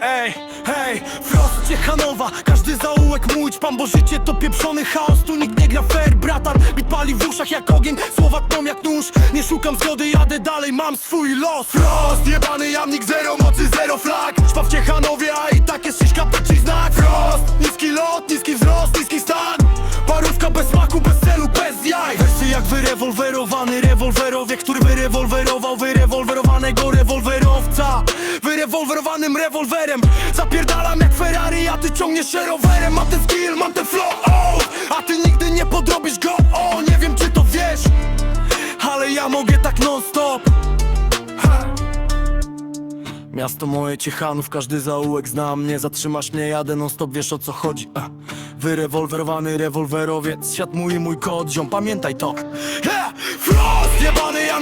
Ej, hej, Frost Ciechanowa Każdy zaułek mój pan, bo życie to pieprzony chaos. Tu nikt nie gra fair, bratan. Bit pali w uszach jak ogień, słowa tną jak nóż. Nie szukam zgody, jadę dalej, mam swój los. Frost, jebany jamnik, zero mocy, zero flag. Szpa w Ciechanowie, a i tak jest szyszka, patrz znak. Frost, niski lot, niski wzrost, niski stan. Parówka bez smaku, bez celu, bez jaj. Wersy jak wyrewolwerowany rewolwerowie Który wyrewolwerował wyrewolwerowanego rewolwerowca Wyrewolwerowanym rewolwerem. Zapierdalam jak Ferrari, a ty ciągniesz rowerem. Mam ten skill, mam ten flow, oh A ty nigdy nie podrobisz go, o! Nie wiem czy to wiesz Ale ja mogę tak non stop. Miasto moje Ciechanów, każdy zaułek zna mnie. Zatrzymasz mnie, jadę non stop, wiesz o co chodzi. Uh. Wyrewolwerowany rewolwerowiec Świat mój i mój kod, ziom, pamiętaj to. Yeah! Frost, jebany